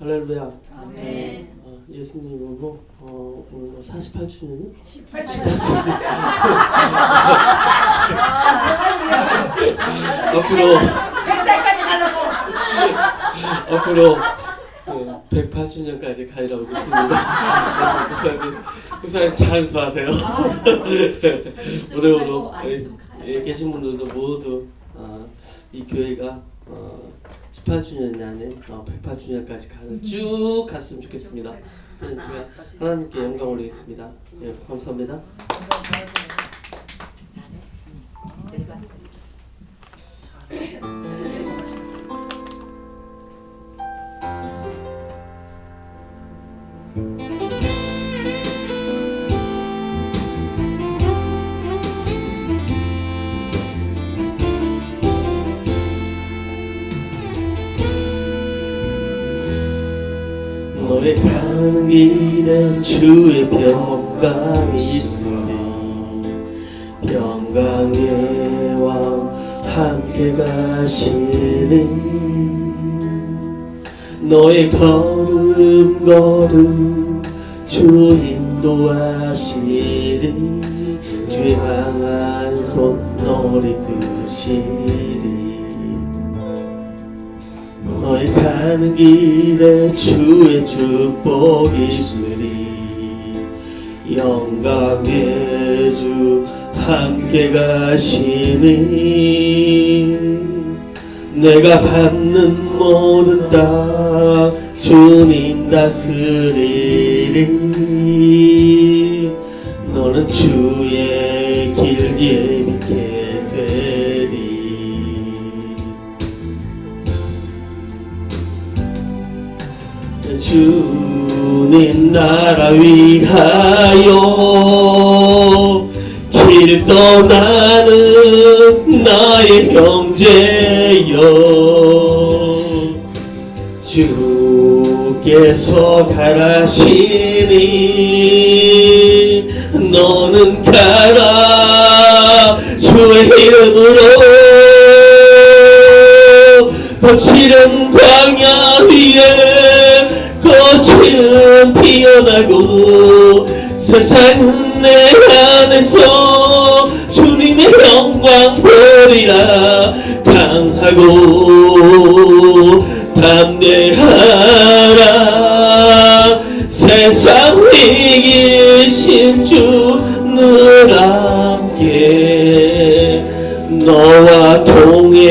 할렐루야. 아멘. 어, 예수님으로 어, 오늘 48주년이? 18주. 앞으로 100살까지 가려고. 앞으로 어, 108주년까지 가리라고 믿습니다. 우선 우선 잘 수하세요. 오래오래 여기 계신 분들도 모두 어, 이 교회가 어, 18주년 안에 어, 108주년까지 가서 쭉 갔으면 좋겠습니다. 네, 제가 하나님께 영광 올리겠습니다. 예, 감사합니다. 너의 가는 길에 주의 평강이 있으니 평강의 왕 함께 가시니 너의 걸음 걸음 주 인도하시리 주의 강한 손 너를 이끄시리 가는 길에 주의 축복이 있으리. 영광의 주 함께 가시니. 내가 받는 모든 땅 주님 다스리리. 너는 주의 길 예비게 주님 나라 위하여 길 떠나는 나의 형제여. 주께서 가라시니 너는 가라. 주의 이름으로 거칠은 광야 위에 꽃은 피어나고 세상은 내 안에서 주님의 영광 보리라 강하고 담대하라. 세상 이기신 주늘 함께 너와 동행하시며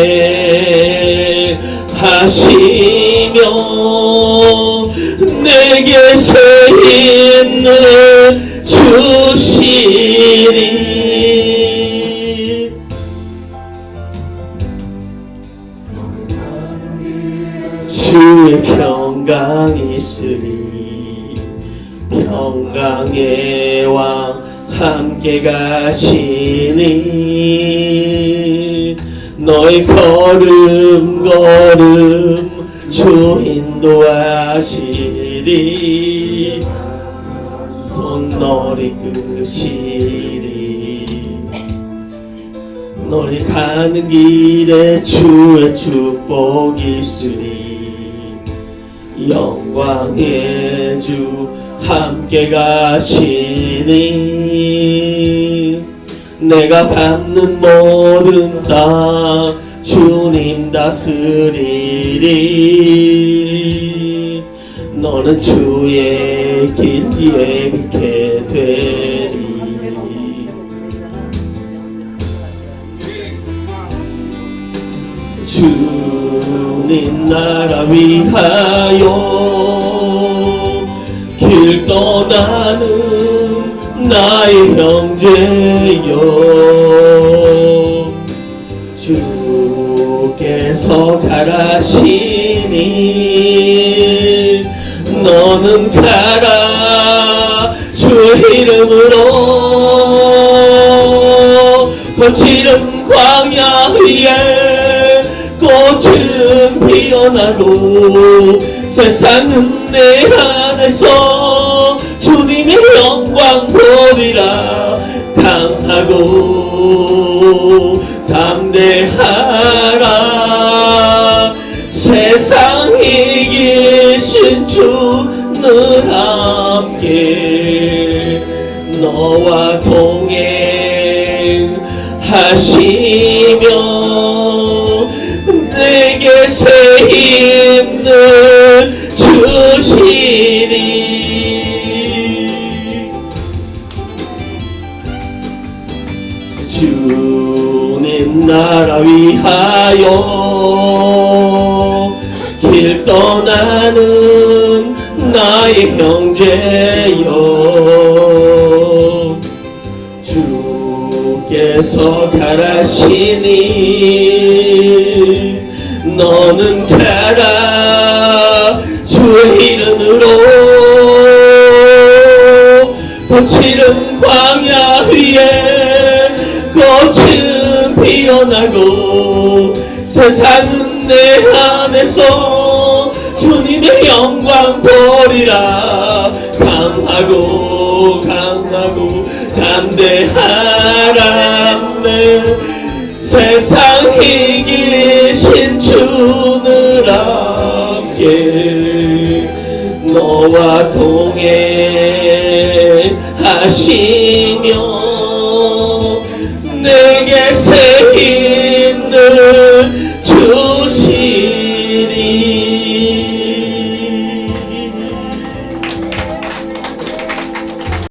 내게 서 있는 주시리. 주의 평강이 있으리. 평강의 왕 함께 가시니. 너의 걸음 걸음 주 인도하시 리손 너를 이끄시리 너를 가는 길에 주의 축복이 있으리 영광의 주 함께 가시니 내가 받는 모든 땅 주님 다스리리 너는 주의 길 예비게 되리. 주님 나라 위하여 길 떠나는 나의 형제여. 주께서 가라시 너는 가라. 주의 이름으로. 거칠은 광야 위에 꽃은 피어나고 세상은 내 안에서 주님의 영광 보리라 하시며 내게 새 힘을 주시리. 주님 나라 위하여 길 떠나는 나의 형제여 주께서 가라시니 너는 가라 주의 이름으로. 거칠은 광야 위에 꽃은 피어나고 세상은 내 안에서 주님의 영광 보리라. 강하고 강하고 담대하라 내 세상 이기신 주는 함께 너와 동행하시며 내게